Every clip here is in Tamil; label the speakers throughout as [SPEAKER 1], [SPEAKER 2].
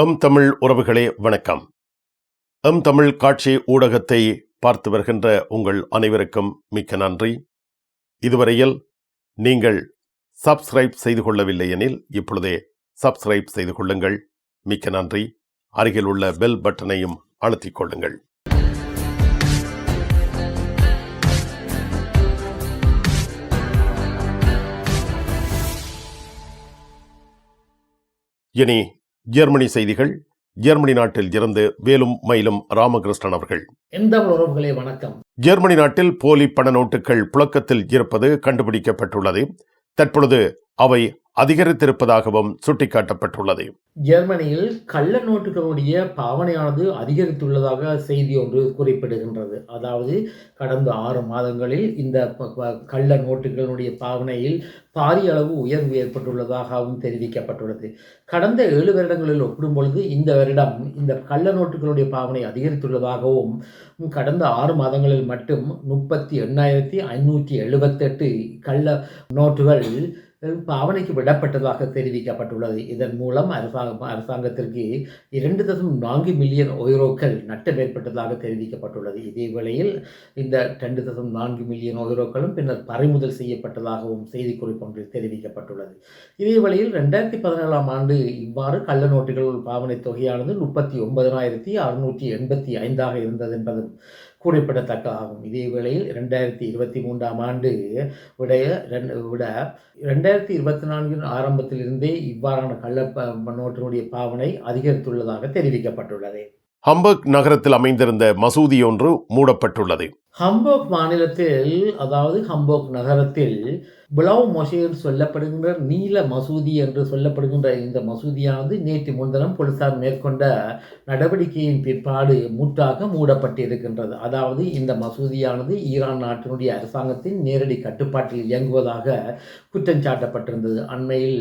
[SPEAKER 1] எம் தமிழ் உறவுகளே வணக்கம். எம் தமிழ் காட்சி ஊடகத்தை பார்த்து வருகின்ற உங்கள் அனைவருக்கும் மிக்க நன்றி. இதுவரையில் நீங்கள் சப்ஸ்கிரைப் செய்து கொள்ளவில்லை எனில் இப்பொழுதே சப்ஸ்கிரைப் செய்து கொள்ளுங்கள். மிக்க நன்றி. அருகில் உள்ள பெல் பட்டனையும் அழுத்திக் கொள்ளுங்கள். இனி ஜெர்மனி செய்திகள். ஜெர்மனி நாட்டில் இருந்து வேலும் மயிலும் ராமகிருஷ்ணன் அவர்கள்.
[SPEAKER 2] எந்த உறவுகளே வணக்கம்.
[SPEAKER 1] ஜெர்மனி நாட்டில் போலி பண நோட்டுகள் புழக்கத்தில் இருப்பது கண்டுபிடிக்கப்பட்டுள்ளது. தற்பொழுது அவை அதிகரித்திருப்பதாகவும் சுட்டிக்காட்டப்பட்டுள்ளது.
[SPEAKER 2] ஜெர்மனியில் கள்ள நோட்டுகளுடைய பாவனையானது அதிகரித்துள்ளதாக செய்தி ஒன்று குறிப்பிடுகின்றது. அதாவது கடந்த ஆறு மாதங்களில் இந்த கள்ள நோட்டுகளுடைய பாவனையில் பாரிய அளவு உயர்வு ஏற்பட்டுள்ளதாகவும் தெரிவிக்கப்பட்டுள்ளது. கடந்த ஏழு வருடங்களில் ஒப்பிடும் பொழுது இந்த வருடம் இந்த கள்ள நோட்டுகளுடைய பாவனை அதிகரித்துள்ளதாகவும் கடந்த ஆறு மாதங்களில் மட்டும் முப்பத்தி எண்ணாயிரத்தி ஐநூற்றி எழுபத்தெட்டு கள்ள நோட்டுகள் பாவனைக்கு விடப்பட்டதாக தெரிவிக்கப்பட்டுள்ளது. இதன் மூலம் அரசாங்கம் அரசாங்கத்திற்கு இரண்டு தசம் நான்கு மில்லியன் ஒய்ரோக்கள் நட்டம் ஏற்பட்டதாக தெரிவிக்கப்பட்டுள்ளது. இதே வேளையில் இந்த ரெண்டு தசம் நான்கு மில்லியன் ஒய்ரோக்களும் பின்னர் பறிமுதல் செய்யப்பட்டதாகவும் செய்திக்குறிப்பு தெரிவிக்கப்பட்டுள்ளது. இதே வேளையில் ரெண்டாயிரத்தி பதினேழாம் ஆண்டு இவ்வாறு கள்ள நோட்டுகள் பாவனை தொகையானது முப்பத்தி ஒன்பதனாயிரத்தி அறுநூற்றி எண்பத்தி ஐந்தாக இருந்தது என்பதும் குறிப்பிடத்தக்கதாகும் இதே வேளையில் ரெண்டாயிரத்தி இருபத்தி மூன்றாம் ஆண்டு உடைய ரெண்டு விட ரெண்டாயிரத்தி இருபத்தி நான்கின் ஆரம்பத்திலிருந்தே இவ்வாறான கள்ள நோட்டினுடைய பாவனை அதிகரித்துள்ளதாக தெரிவிக்கப்பட்டுள்ளது.
[SPEAKER 1] ஹம்பர்க் நகரத்தில் அமைந்திருந்த மசூதி ஒன்று மூடப்பட்டுள்ளது.
[SPEAKER 2] ஹம்போக் மாநிலத்தில் அதாவது ஹம்போக் நகரத்தில் பிளவ் மொஷே என்று சொல்லப்படுகின்ற நீல மசூதி என்று சொல்லப்படுகின்ற இந்த மசூதியானது நேற்று முன்தினம் போலீசார் மேற்கொண்ட நடவடிக்கையின் பிற்பாடு முற்றாக மூடப்பட்டிருக்கின்றது. அதாவது இந்த மசூதியானது ஈரான் நாட்டினுடைய அரசாங்கத்தின் நேரடி கட்டுப்பாட்டில் இயங்குவதாக குற்றம் சாட்டப்பட்டிருந்தது. அண்மையில்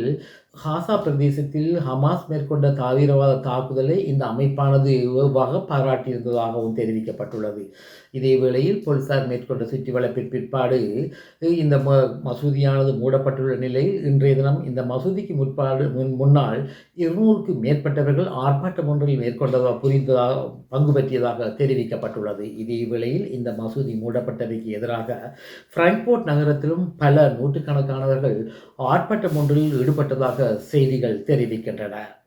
[SPEAKER 2] ஹாசா பிரதேசத்தில் ஹமாஸ் மேற்கொண்ட தீவிரவாத தாக்குதலை இந்த அமைப்பானது வெகுவாக பாராட்டியிருந்ததாகவும் தெரிவிக்கப்பட்டுள்ளது. இதே வேளையில் போலீசார் மேற்கொண்ட சுற்றிவளைப்பின் பிற்பாடு இந்த ம- மசூதியானது மூடப்பட்டுள்ள நிலையில் இன்றைய தினம் இந்த மசூதிக்கு முற்பாடு முன் முன்னால் இருநூறுக்கும் மேற்பட்டவர்கள் ஆர்ப்பாட்டம் ஒன்றில் மேற்கொண்டதாக புரிந்ததாக பங்கு பற்றியதாக தெரிவிக்கப்பட்டுள்ளது. இதே வேளையில் இந்த மசூதி மூடப்பட்டதைக்கு எதிராக ஃப்ராங்க்போர்ட் நகரத்திலும் பல நூற்றுக்கணக்கானவர்கள் ஆர்ப்பாட்டம் ஒன்றில் ஈடுபட்டதாக செய்திகள் தெரிவிக்கின்றன.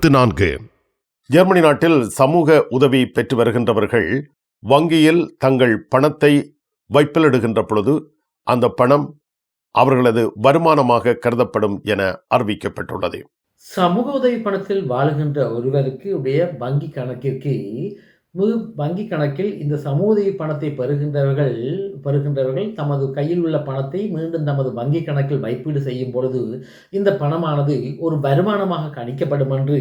[SPEAKER 1] நான்கு. ஜெர்மனி நாட்டில் சமூக உதவி பெற்று வருகின்றவர்கள் வங்கியில் தங்கள் பணத்தை வைப்பிலிடுகின்ற பொழுது அந்த பணம் அவர்களது வருமானமாக கருதப்படும் என அறிவிக்கப்பட்டுள்ளது.
[SPEAKER 2] சமூக உதவி பணத்தில் வாழுகின்ற ஒருவருக்கு உடைய வங்கி கணக்கிற்கு வங்கி கணக்கில் இந்த சமூதி பணத்தை பெறுகின்றவர்கள் பெறுகின்றவர்கள் தமது கையில் உள்ள பணத்தை மீண்டும் தமது வங்கி கணக்கில் வைப்பீடு செய்யும் பொழுது இந்த பணமானது ஒரு வருமானமாக கணிக்கப்படும் என்று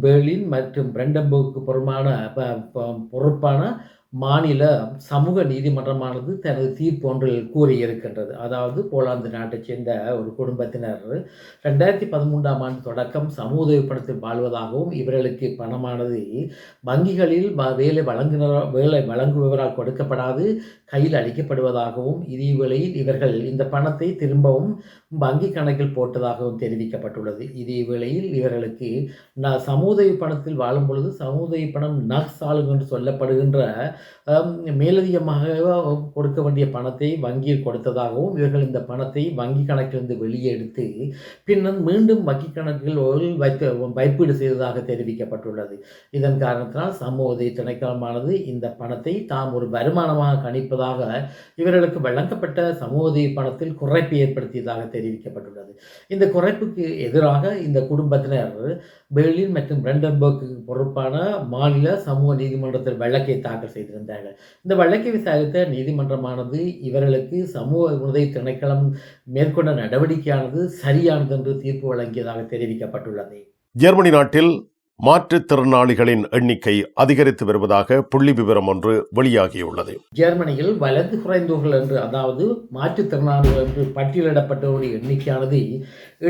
[SPEAKER 2] பெர்லின் மற்றும் பிரண்டன்பர்க்கு பொருமான ப- பொறுப்பான மாநில சமூக நீதிமன்றமானது தனது தீர்ப்பு ஒன்றில் கூறியிருக்கின்றது. அதாவது போலாந்து நாட்டைச் சேர்ந்த ஒரு குடும்பத்தினர் ரெண்டாயிரத்தி பதிமூன்றாம் ஆண்டு தொடக்கம் சமூக உதவி பணத்தில் வாழ்வதாகவும் இவர்களுக்கு பணமானது வங்கிகளில் வ- வேலை வழங்குகிற வேலை வழங்குபவரால் கொடுக்கப்படாது கையில் அளிக்கப்படுவதாகவும் இதே வேளையில் இவர்கள் இந்த பணத்தை திரும்பவும் வங்கி கணக்கில் போட்டதாகவும் தெரிவிக்கப்பட்டுள்ளது. இதே வேளையில் இவர்களுக்கு ந சமூதவி பணத்தில் வாழும் பொழுது சமூதவி பணம் நக்சாலும் என்று சொல்லப்படுகின்ற மேலதிகமாக கொடுக்க வேண்டிய பணத்தை வங்கியில் கொடுத்ததாகவும் இவர்கள் இந்த பணத்தை வங்கி கணக்கிலிருந்து வெளியே எடுத்து பின்னர் மீண்டும் வங்கி கணக்கில் வைத்து வைப்பீடு செய்ததாக தெரிவிக்கப்பட்டுள்ளது. இதன் காரணத்தினால் சமூக உதவி திணைக்களமானது இந்த பணத்தை தாம் ஒரு வருமானமாக கணிப்பதாக இவர்களுக்கு வழங்கப்பட்ட சமூக உதவி பணத்தில் குறைப்பு ஏற்படுத்தியதாக தெரிவிக்கப்பட்டுள்ளது. இந்த குறைப்புக்கு எதிராக இந்த குடும்பத்தினர் பெர்லின் மற்றும் பிரண்டன்பர்க்கு பொறுப்பான மாநில சமூக நீதிமன்றத்தில் வழக்கை தாக்கல் செய்திருந்தார்கள் இந்த வழக்கை விசாரித்த நீதிமன்றமானது இவர்களுக்கு சமூக உதவி திணைக்களம் மேற்கொண்ட நடவடிக்கையானது சரியானது என்று தீர்ப்பு வழங்கியதாக தெரிவிக்கப்பட்டுள்ளது.
[SPEAKER 1] ஜெர்மனி நாட்டில் மாற்றுத்திறனாளிகளின் எண்ணிக்கை அதிகரித்து வருவதாக புள்ளி விவரம் ஒன்று வெளியாகியுள்ளது.
[SPEAKER 2] ஜெர்மனியில் வலது குறைந்தோர்கள் என்று அதாவது மாற்றுத்திறனாளிகள் என்று பட்டியலிடப்பட்டவருடைய எண்ணிக்கையானது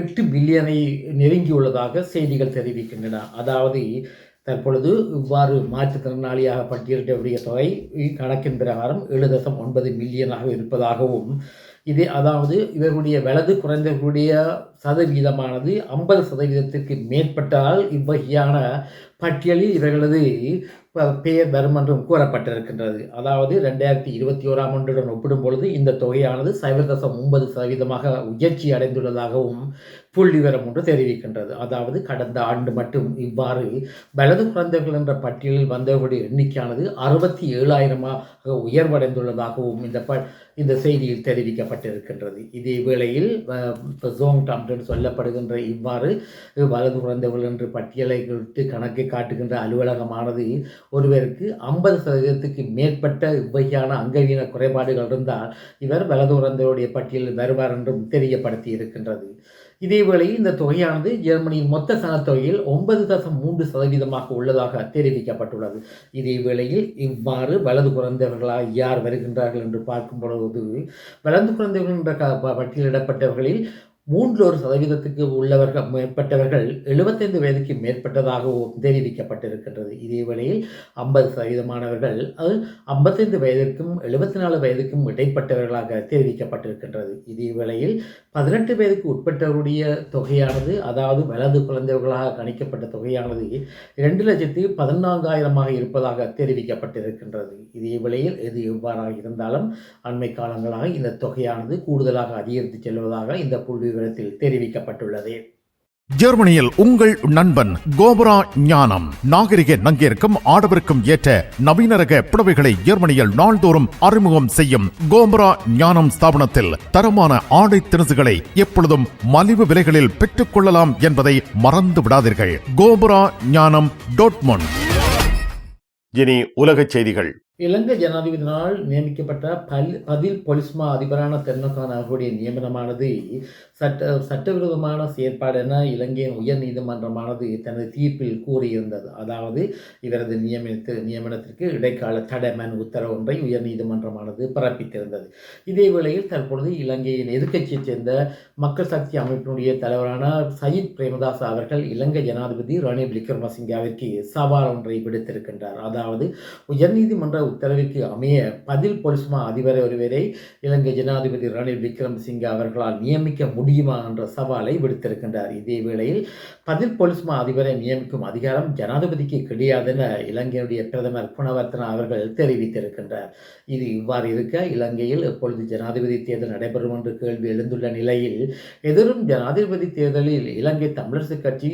[SPEAKER 2] எட்டு பில்லியனை நெருங்கியுள்ளதாக செய்திகள் தெரிவிக்கின்றன. அதாவது தற்பொழுது இவ்வாறு மாற்றுத்திறனாளியாக பட்டியலிட்டவருடைய தொகை கணக்கின் பிரகாரம் ஏழு தசம் ஒன்பது மில்லியனாக இருப்பதாகவும் இது அதாவது இவர்களுடைய வலது குறைந்தவர்களுடைய சதவீதமானது ஐம்பது சதவீதத்திற்கு மேற்பட்டால் இவ்வகையான பட்டியலில் இவர்களது பெயர் வரும் என்றும் கூறப்பட்டிருக்கின்றது. அதாவது ரெண்டாயிரத்தி இருபத்தி ஓராம் ஆண்டுடன் ஒப்பிடும் பொழுது இந்த தொகையானது சைவர் தசம் ஒன்பது சதவீதமாக உயர்ச்சி அடைந்துள்ளதாகவும் புள்ளி விவரம் ஒன்று தெரிவிக்கின்றது. அதாவது கடந்த ஆண்டு மட்டும் இவ்வாறு வலது குழந்தைகள் என்ற பட்டியலில் வந்தவர்களுடைய எண்ணிக்கையானது அறுபத்தி ஏழாயிரமாக உயர்வடைந்துள்ளதாகவும் இந்த ப இந்த செய்தியில் தெரிவிக்கப்பட்டிருக்கின்றது. இதே வேளையில் ஜோங் டாம்டன் சொல்லப்படுகின்ற இவ்வாறு வலது குழந்தைகள் என்று பட்டியலை குறித்து கணக்கை காட்டுகின்ற அலுவலகமானது ஒருவருக்கு ஐம்பது சதவீதத்துக்கு மேற்பட்ட இவ்வகையான அங்கவீன குறைபாடுகள் இருந்தால் இவர் வலது குழந்தைகளுடைய பட்டியலில் வருவார் என்றும் தெரியப்படுத்தி இருக்கின்றது இதேவேளை இந்த தொகையானது ஜெர்மனியின் மொத்த சனத்தொகையில் ஒன்பது தசம் மூன்று சதவீதமாக உள்ளதாக தெரிவிக்கப்பட்டுள்ளது. இதே வேளையில் இவ்வாறு வலது குறைந்தவர்களாக யார் வருகின்றார்கள் என்று பார்க்கும் பொழுது வலது குறைந்தவர்கள் என்ற ப- பட்டியலிடப்பட்டவர்களில் மூன்று ஒரு சதவீதத்துக்கு உள்ளவர்கள் மேற்பட்டவர்கள் எழுபத்தைந்து வயதுக்கு மேற்பட்டதாகவும் தெரிவிக்கப்பட்டிருக்கின்றது. இதே வேளையில் ஐம்பது சதவீதமானவர்கள் அது ஐம்பத்தைந்து வயதிற்கும் எழுபத்தி நாலு வயதுக்கும் இடைப்பட்டவர்களாக தெரிவிக்கப்பட்டிருக்கின்றது. இதே வேளையில் பதினெட்டு வயதுக்கு உட்பட்டவருடைய தொகையானது அதாவது வலது குழந்தைகளாக கணிக்கப்பட்ட தொகையானது இரண்டு லட்சத்தி பதினான்காயிரமாக இருப்பதாக தெரிவிக்கப்பட்டிருக்கின்றது. இதே வேளையில் எது எவ்வாறாக இருந்தாலும் அண்மை காலங்களாக இந்த தொகையானது கூடுதலாக அதிகரித்து செல்வதாக இந்த புள்ளி விவரத்தில் தெரிவிக்கப்பட்டுள்ளது.
[SPEAKER 3] ஜெர்மனியில் உங்கள் நண்பன் கோபரா ஞானம். நாகரிக நங்கிற்கும் ஆடவருக்கும் ஏற்ற நவீன ரக புடவைகளை ஜெர்மனியில் நாள்தோறும் அறிமுகம் செய்யும் கோபரா ஞானம் ஸ்தாபனத்தில் தரமான ஆடை திணுசுகளை எப்பொழுதும் மலிவு விலைகளில் பெற்றுக் கொள்ளலாம் என்பதை மறந்து விடாதீர்கள். கோபரா ஞானம் டோட்மொன்
[SPEAKER 1] இனி உலகச் செய்திகள்.
[SPEAKER 2] இலங்கை ஜனாதிபதியினால் நியமிக்கப்பட்ட பல் பதில் பொலிஸ்மா அதிபரான தென்னகான் அவர்களுடைய நியமனமானது சட்ட சட்டவிரோதமான செயற்பாடு என இலங்கையின் உயர் நீதிமன்றமானது தனது தீர்ப்பில் கூறியிருந்தது. அதாவது இவரது நியமித்து நியமனத்திற்கு இடைக்கால தடைமன் உத்தரவு ஒன்றை உயர் நீதிமன்றமானது பிறப்பித்திருந்தது. இதே வேளையில் தற்பொழுது இலங்கையின் எதிர்க்கட்சியைச் சேர்ந்த மக்கள் சக்தி அமைப்பினுடைய தலைவரான சயித் பிரேமதாஸ் அவர்கள் இலங்கை ஜனாதிபதி ரணில் விக்ரமசிங்காவிற்கு சவால் ஒன்றை விடுத்திருக்கின்றார். அதாவது உயர்நீதிமன்ற உத்தரவிற்கு அமைய பதில் பொலிஸ்மா அதிபர் ஒருவரை இலங்கை ஜனாதிபதி ரணில் விக்ரம்சிங்கே அவர்களால் நியமிக்க முடியுமா என்ற சவாலை விடுத்திருக்கின்றார். இதே வேளையில் பதில் பொலிஸ்மா அதிபரை நியமிக்கும் அதிகாரம் ஜனாதிபதிக்கு கிடையாது என இலங்கையுடைய பிரதமர் குணவர்த்தனா அவர்கள் தெரிவித்திருக்கின்றார். இது இவ்வாறு இருக்க இலங்கையில் எப்பொழுது ஜனாதிபதி தேர்தல் நடைபெறும் என்று கேள்வி எழுந்துள்ள நிலையில் எதிரும் ஜனாதிபதி தேர்தலில் இலங்கை தமிழரசு கட்சி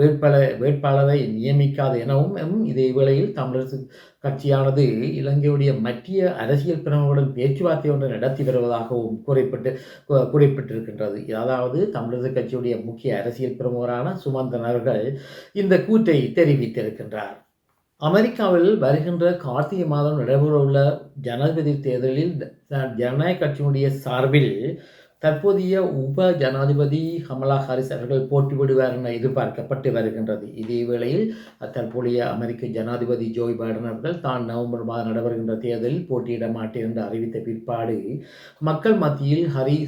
[SPEAKER 2] வேட்பாளர் வேட்பாளரை நியமிக்காது எனவும் இதே வேளையில் தமிழரசு கட்சியானது இலங்கையுடைய மத்திய அரசியல் பிரமுகர்களுடன் பேச்சுவார்த்தை ஒன்று நடத்தி வருவதாகவும் குறிப்பிட்டு குறிப்பிட்டிருக்கின்றது. அதாவது தமிழரசு கட்சியுடைய முக்கிய அரசியல் பிரமுகரான சுமந்தன் அவர்கள் இந்த கூற்றை தெரிவித்திருக்கின்றார். அமெரிக்காவில் வருகின்ற கார்த்திகை மாதம் நடைபெறவுள்ள ஜனாதிபதி தேர்தலில் ஜனநாயக கட்சியினுடைய சார்பில் தற்போதைய உப ஜனாதிபதி கமலா ஹாரிஸ் அவர்கள் போட்டியிடுவார் என எதிர்பார்க்கப்பட்டு வருகின்றது. இதே வேளையில் தற்போதைய அமெரிக்க ஜனாதிபதி ஜோய் பைடன் அவர்கள் தான் நவம்பர் மாதம் நடைபெறுகின்ற தேர்தலில் போட்டியிட மாட்டேன் என்று அறிவித்த பிற்பாடு மக்கள் மத்தியில் ஹரி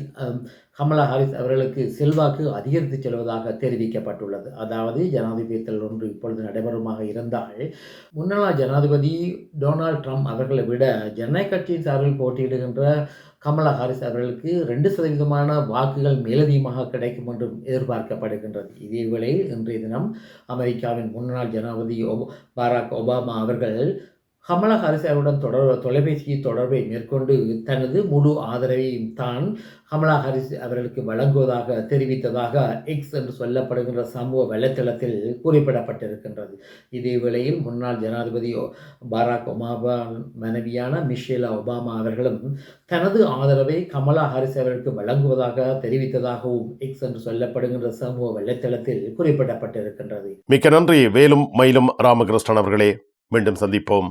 [SPEAKER 2] கமலா ஹாரிஸ் அவர்களுக்கு செல்வாக்கு அதிகரித்து செல்வதாக தெரிவிக்கப்பட்டுள்ளது. அதாவது ஜனாதிபதி தேர்தல் ஒன்று இப்பொழுது நடைபெறுமாக இருந்தால் முன்னாள் ஜனாதிபதி டொனால்ட் ட்ரம்ப் அவர்களை விட ஜனநாயக கட்சியின் சார்பில் போட்டியிடுகின்ற கமலா ஹாரிஸ் அவர்களுக்கு ரெண்டு சதவீதமான வாக்குகள் மேலதிகமாக கிடைக்கும் என்றும் எதிர்பார்க்கப்படுகின்றது. இதே வேளையில் இன்றைய தினம் அமெரிக்காவின் முன்னாள் ஜனாதிபதி ஒப- பாராக் ஒபாமா அவர்கள் கமலா ஹாரிஸ் தொடர் தொலைபேசி தொடர்பை மேற்கொண்டு தனது முழு ஆதரவையும் தான் கமலா ஹாரிஸ் அவர்களுக்கு வழங்குவதாக தெரிவித்ததாக எக்ஸ் என்று சொல்லப்படுகின்ற சமூக வலைத்தளத்தில் குறிப்பிடப்பட்டிருக்கின்றது. இதே வேளையில் முன்னாள் ஜனாதிபதி பராக் ஒபாமா மனைவியான மிஷேலா ஒபாமா அவர்களும் தனது ஆதரவை கமலா ஹாரிஸ் அவர்களுக்கு வழங்குவதாக தெரிவித்ததாகவும் எக்ஸ் என்று சொல்லப்படுகின்ற சமூக வலைத்தளத்தில் குறிப்பிடப்பட்டிருக்கின்றது.
[SPEAKER 1] மிக்க நன்றி. வேலும் மயிலும் ராமகிருஷ்ணன் அவர்களே மீண்டும் சந்திப்போம்.